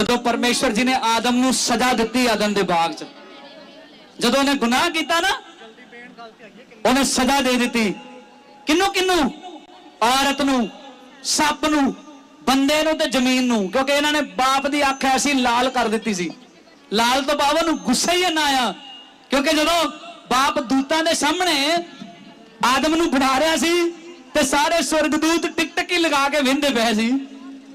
ਜਦੋਂ ਪਰਮੇਸ਼ਵਰ ਜੀ ਨੇ ਆਦਮ ਨੂੰ ਸਜ਼ਾ ਦਿੱਤੀ ਆਦਮ ਦੇ ਬਾਗ 'ਚ, ਜਦੋਂ ਉਹਨੇ ਗੁਨਾਹ ਕੀਤਾ ਨਾ, ਉਹਨੇ ਸਜ਼ਾ ਦੇ ਦਿੱਤੀ। ਕਿੰਨੂੰ ਕਿੰਨੂੰ ਔਰਤ ਨੂੰ, ਸੱਪ ਨੂੰ, ਬੰਦੇ ਨੂੰ ਤੇ ਜ਼ਮੀਨ ਨੂੰ, ਕਿਉਂਕਿ ਇਹਨਾਂ ਨੇ ਬਾਪ ਦੀ ਅੱਖ ਐਸੀ ਲਾਲ ਕਰ ਦਿੱਤੀ ਸੀ। ਲਾਲ ਤੋਂ ਬਾਅਦ ਉਹਨੂੰ ਗੁੱਸਾ ਹੀ ਨਾ ਆਇਆ, ਕਿਉਂਕਿ ਜਦੋਂ ਬਾਪ ਦੂਤਾਂ ਦੇ ਸਾਹਮਣੇ ਆਦਮ ਨੂੰ ਬਣਾ ਰਿਹਾ ਸੀ, ਤੇ ਸਾਰੇ ਸਵਰਗਦੂਤ ਟਿਕ ਟਿਕ ਹੀ ਲਗਾ ਕੇ ਵਿੰਦੇ ਪਏ ਸੀ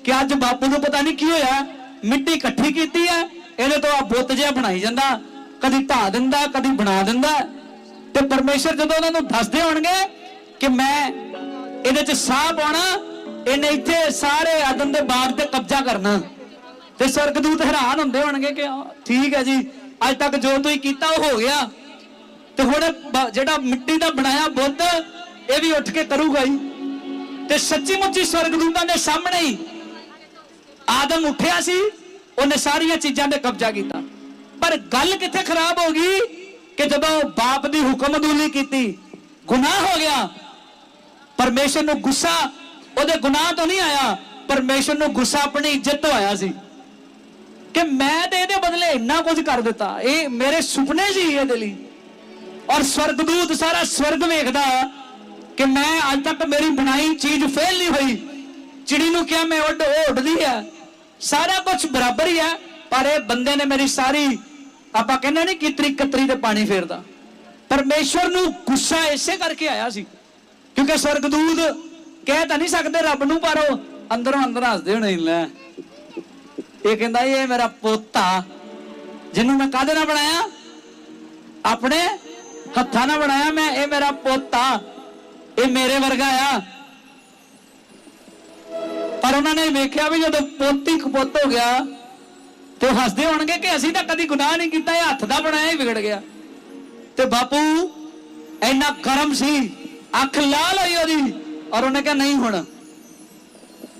ਕਿ ਅੱਜ ਬਾਪੂ ਨੂੰ ਪਤਾ ਨਹੀਂ ਕੀ ਹੋਇਆ। ਮਿੱਟੀ ਇਕੱਠੀ ਕੀਤੀ ਹੈ ਇਹਦੇ ਤੋਂ ਆ ਬੁੱਤ ਜਿਹਾ ਬਣਾਈ ਜਾਂਦਾ, ਕਦੀ ਢਾ ਦਿੰਦਾ, ਕਦੀ ਬਣਾ ਦਿੰਦਾ। ਤੇ ਪਰਮੇਸ਼ਰ ਜਦੋਂ ਉਹਨਾਂ ਨੂੰ ਦੱਸਦੇ ਹੋਣਗੇ ਕਿ ਮੈਂ ਇਹਦੇ ਚ ਸਾਹ ਪਾਉਣਾ, ਇਹਨੇ ਇੱਥੇ ਸਾਰੇ ਆਦਮ ਦੇ ਬਾਗ ਤੇ ਕਬਜ਼ਾ ਕਰਨਾ। ਤੇ ਸਵਰਗਦੂਤ ਹੈਰਾਨ ਹੁੰਦੇ ਹੋਣਗੇ ਕਿ ਠੀਕ ਹੈ ਜੀ, ਅੱਜ ਤੱਕ ਜੋ ਤੁਸੀਂ ਕੀਤਾ ਉਹ ਹੋ ਗਿਆ। ਤੇ ਹੁਣ ਜਿਹੜਾ ਮਿੱਟੀ ਦਾ ਬਣਾਇਆ ਬੁੱਤ, ਇਹ ਵੀ ਉੱਠ ਕੇ ਕਰੂਗਾ ਹੀ। ਤੇ ਸੱਚੀ ਮੁੱਚੀ ਸਵਰਗਦੂਤਾਂ ਦੇ ਸਾਹਮਣੇ ਹੀ ਆਦਮ ਉੱਠਿਆ ਸੀ, ਉਹਨੇ ਸਾਰੀਆਂ ਚੀਜ਼ਾਂ ਤੇ ਕਬਜ਼ਾ ਕੀਤਾ। ਪਰ ਗੱਲ ਕਿੱਥੇ ਖਰਾਬ ਹੋ ਗਈ ਕਿ ਜਦੋਂ ਬਾਪ ਦੀ ਹੁਕਮਦੂਲੀ ਕੀਤੀ, ਗੁਨਾਹ ਹੋ ਗਿਆ। ਪਰਮੇਸ਼ਰ ਨੂੰ ਗੁੱਸਾ, ਉਹਦੇ ਗੁਨਾਹ ਤੋਂ ਨਹੀਂ ਆਇਆ, ਪਰਮੇਸ਼ਰ ਨੂੰ ਗੁੱਸਾ ਆਪਣੀ ਇੱਜ਼ਤ ਤੋਂ ਆਇਆ ਸੀ। ਕਿ ਮੈਂ ਤੇ ਇਹਦੇ ਬਦਲੇ ਇੰਨਾ ਕੁਝ ਕਰ ਦਿੱਤਾ, ਇਹ ਮੇਰੇ ਸੁਪਨੇ ਸੀ ਇਹਦੇ ਲਈ। ਔਰ ਸਵਰਗਦੂਤ ਸਾਰਾ ਸਵਰਗ ਵੇਖਦਾ ਕਿ ਮੈਂ ਅੱਜ ਤੱਕ ਮੇਰੀ ਬਣਾਈ ਚੀਜ਼ ਫੇਲ ਨਹੀਂ ਹੋਈ। ਚਿੜੀ ਨੂੰ ਕਿਹਾ, ਮੈਂ ਉੱਡ, ਉਹ ਉੱਡਦੀ ਹੈ। ਸਾਰਾ ਕੁਝ ਬਰਾਬਰ ਹੀ ਹੈ ਪਰ ਇਹ ਬੰਦੇ ਨੇ ਮੇਰੀ ਸਾਰੀ, ਆਪਾਂ ਕਹਿੰਦੇ ਨਹੀਂ ਕਿਤਰੀ ਕਤਰੀ ਤੇ ਪਾਣੀ ਫੇਰਦਾ। ਪਰਮੇਸ਼ਵਰ ਨੂੰ ਗੁੱਸਾ ਇਸੇ ਕਰਕੇ ਆਇਆ ਸੀ, ਕਿਉਂਕਿ ਸਵਰਗਦੂਤ ਕਹਿ ਤਾਂ ਨਹੀਂ ਸਕਦੇ ਰੱਬ ਨੂੰ, ਪਰ ਉਹ ਅੰਦਰੋਂ ਅੰਦਰ ਹੱਸਦੇ ਹੋਣੇ ਲੈ। ਇਹ ਕਹਿੰਦਾ, ਇਹ ਮੇਰਾ ਪੋਤਾ, ਜਿਹਨੂੰ ਮੈਂ ਕਾਹਦੇ ਨਾਲ ਬਣਾਇਆ? ਆਪਣੇ ਹੱਥਾਂ ਨਾਲ ਬਣਾਇਆ ਮੈਂ, ਇਹ ਮੇਰਾ ਪੋਤਾ, ਇਹ ਮੇਰੇ ਵਰਗਾ ਆ। ਪਰ ਉਹਨਾਂ ਨੇ ਵੇਖਿਆ ਵੀ ਜਦੋਂ ਪੋਤੀ ਕਪੁੱਤ ਹੋ ਗਿਆ ਤੇ ਉਹ ਹੱਸਦੇ ਹੋਣਗੇ ਕਿ ਅਸੀਂ ਤਾਂ ਕਦੀ ਗੁਨਾਹ ਨਹੀਂ ਕੀਤਾ, ਇਹ ਹੱਥ ਦਾ ਬਣਾਇਆ ਹੀ ਵਿਗੜ ਗਿਆ। ਤੇ ਬਾਪੂ ਇੰਨਾ ਕਰਮ ਸੀ, ਅੱਖ ਲਾਲ ਹੋਈ ਉਹਦੀ ਔਰ ਉਹਨੇ ਕਿਹਾ, ਨਹੀਂ ਹੁਣ,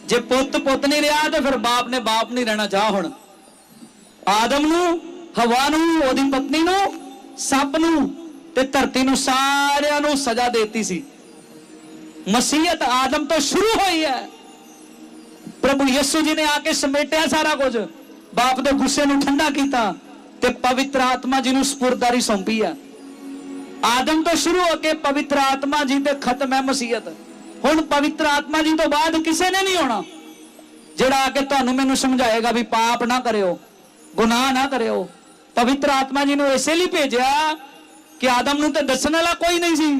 ਜੇ ਪੁੱਤ ਪੁੱਤ ਨਹੀਂ ਰਿਹਾ ਤੇ ਫਿਰ ਬਾਪ ਨੇ ਬਾਪ ਨਹੀਂ ਰਹਿਣਾ ਚਾਹ ਹੁਣ। ਆਦਮ ਨੂੰ, ਹਵਾ ਨੂੰ, ਉਹਦੀ ਪਤਨੀ ਨੂੰ, ਸੱਪ ਨੂੰ ਤੇ ਧਰਤੀ ਨੂੰ ਸਾਰਿਆਂ ਨੂੰ ਸਜ਼ਾ ਦੇਤੀ ਸੀ। ਮਸੀਹਤ ਆਦਮ ਤੋਂ ਸ਼ੁਰੂ ਹੋਈ ਹੈ। ਪ੍ਰਭੂ ਯਿਸੂ ਜੀ ਨੇ ਆ ਕੇ ਸਮੇਟਿਆ ਸਾਰਾ ਕੁਝ। ਬਾਪ ਦੇ ਗੁੱਸੇ ਨੂੰ ਠੰਡਾ ਕੀਤਾ ਤੇ ਪਵਿੱਤਰ ਆਤਮਾ ਜੀ ਨੂੰ ਸਪੁਰਦਾਰੀ ਸੌਂਪੀ ਆ। ਆਦਮ ਤੋਂ ਸ਼ੁਰੂ ਹੋ ਕੇ ਪਵਿੱਤਰ ਆਤਮਾ ਜੀ ਤੇ ਖਤਮ ਹੈ ਮਸੀਹਤ। ਹੁਣ ਪਵਿੱਤਰ ਆਤਮਾ ਜੀ ਤੋਂ ਬਾਅਦ ਕਿਸੇ ਨੇ ਨਹੀਂ ਹੋਣਾ ਜਿਹੜਾ ਆ ਕੇ ਤੁਹਾਨੂੰ ਮੈਨੂੰ ਸਮਝਾਏਗਾ ਵੀ ਪਾਪ ਨਾ ਕਰਿਓ, ਗੁਨਾਹ ਨਾ ਕਰਿਓ, ਪਵਿੱਤਰ ਆਤਮਾ ਜੀ ਨੂੰ ਇਸੇ ਲਈ ਭੇਜਿਆ ਕਿ ਆਦਮ ਨੂੰ ਤੇ ਦੱਸਣ ਵਾਲਾ ਕੋਈ ਨਹੀਂ ਸੀ।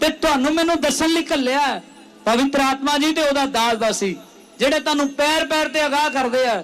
ਤੇ ਤੁਹਾਨੂੰ ਮੈਨੂੰ ਦੱਸਣ ਲਈ ਘੱਲਿਆ, ਪਵਿੱਤਰ ਆਤਮਾ ਜੀ ਤੇ ਉਹਦਾ ਦਾਸ ਦਾਸੀ ਜਿਹੜੇ ਤੁਹਾਨੂੰ ਪੈਰ ਪੈਰ ਤੇ ਅਗਾਹ ਕਰਦੇ ਆ